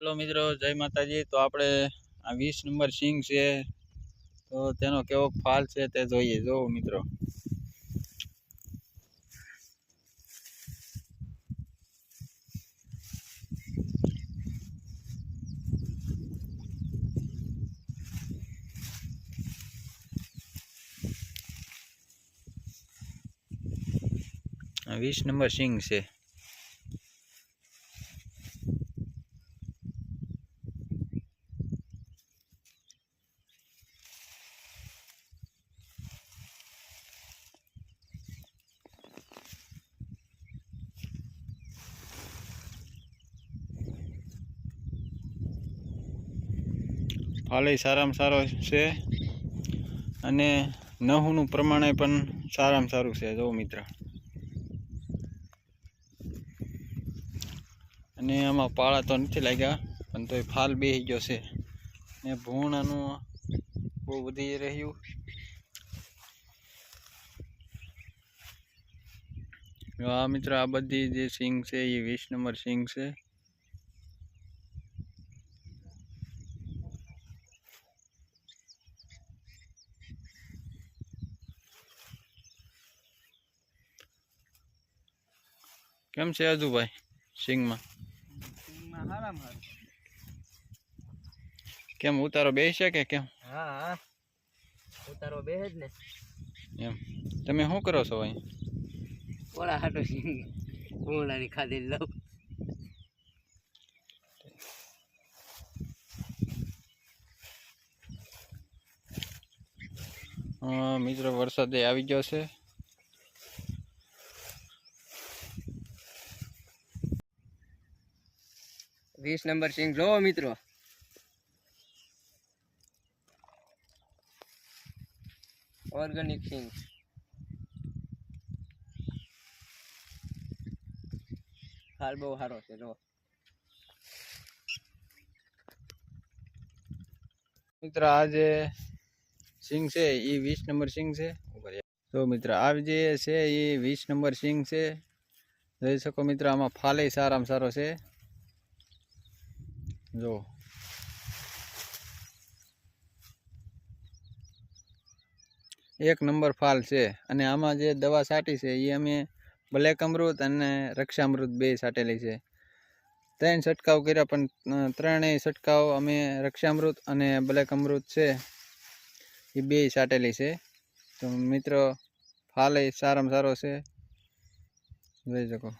Hello મિત્રો, જય માતાજી. તો આપણે આ વીસ નંબર સિંગ છે. તો તેનો કેવો ફાલ છે તે જોઈએ. જો મિત્રો. વીસ નંબર સિંગ છે. ફાલે સારામાં સારો છે. અને નહુનું પ્રમાણે પણ સારામાં સારું છે, જો મિત્ર. અને આમાં પાળા તો નથી લાગ્યા, પણ તોય ફાલ બેસી ગયો છે. ને ભૂણાનું બહુ વધી રહ્યું. આ મિત્ર આ બધી જે સિંગ છે, એ વીસ નંબર સિંગ છે. કેમ છે અજુભાઈ? સિંગમાં કેમ ઉતારો બેસશે કે કેમ? હા ઉતારો બે જ ને. એમ. તમે શું કરો છો અહીં? ઓળા હાટો સિંગ ઓળાની ખાધી લઉં. મિત્રો વરસાદ આવી ગયો છે. વીસ નંબર સિંગ. જોવો મિત્રો. ઓર્ગેનિક સિંગ. હાલ બહુ સારો છે, જો. મિત્ર, આ જે સિંગ છે, એ વીસ નંબર સિંગ છે. તો મિત્ર, આ જે છે, એ વીસ નંબર સિંગ છે. જોઈ શકો મિત્ર, આમાં ફાલે સારામાં સારો છે. જો. એક નંબર ફાલ છે. અને આમાં જે દવા છાંટી છે એ અમે બ્લેક અમૃત અને રક્ષામૃત બે છાંટેલી છે. ત્રણ છંટકાવ કર્યા, પણ ત્રણેય છંટકાવ અમે રક્ષામૃત અને બ્લેક અમૃત છે એ બે છાંટેલી છે. તો મિત્રો, ફાલ એ સારામાં સારો છે. જોઈ શકો.